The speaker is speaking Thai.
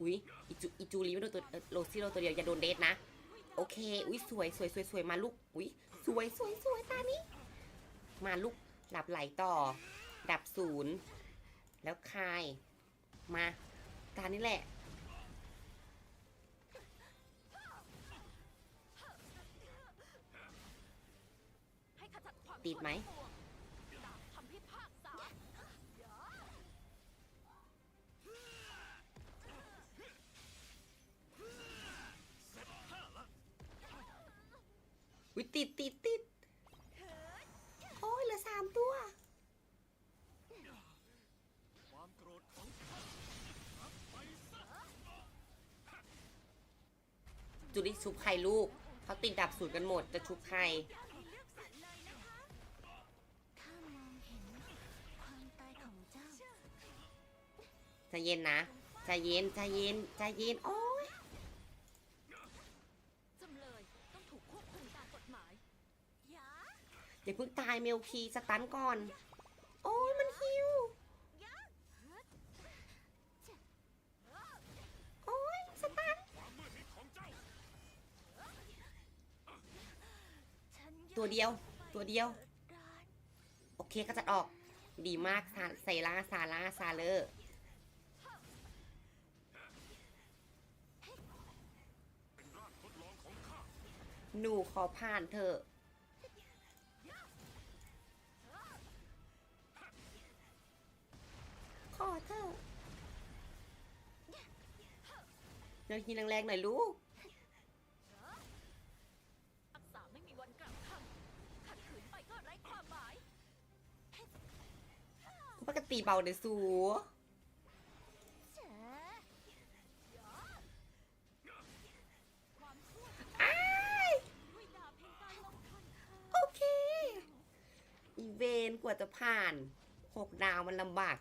อุ้ยอีจูอีจูรีไม่โดนตัวเอ่อโรซี่โดนตัวเดียวอย่าโดนเดทนะ โอเค อุ้ยสวยสวยสวยสวยมาลูก อุ้ยสวยสวยสวยตานี้ มาลูกดับไหลต่อ ดับศูนย์แล้วคาย มาตานี้แหละให้ขจัดความติดไหม อุ้ยติดติดติดโอ้ยเหลือสามตัวความโกรธของจุดิชุบไข่ลูกเขาติดดับศูนย์กันหมดจะชุบไข่ข้ามองเห็นความตายของเจ้าใจเย็นนะใจเย็นใจเย็นใจเย็นโอ้ย จำเลยต้องถูกควบคุมตามกฎหมายยา อย่าเพิ่งตายเมลคีสตันก่อน โอ้ยมันฮิวโอ้ยสตันตัวเดียวตัวเดียว โอเคก็จะออก ดีมากซาไซล่าซาร่าซาเลอร์หนูขอผ่านเถอะ เถอะเดี๋ยวทีแรงๆหน่อยลูกรักษาไม่มีวันกลับคำขัดขืนไปก็ไร้ความหมายปกติเบาเดยวสูเจ๋ความชั่วอ้ายด้วยดาบแห่งการลงทันโอเค อีเวนกว่าจะผ่านหกดาวมันลำบาก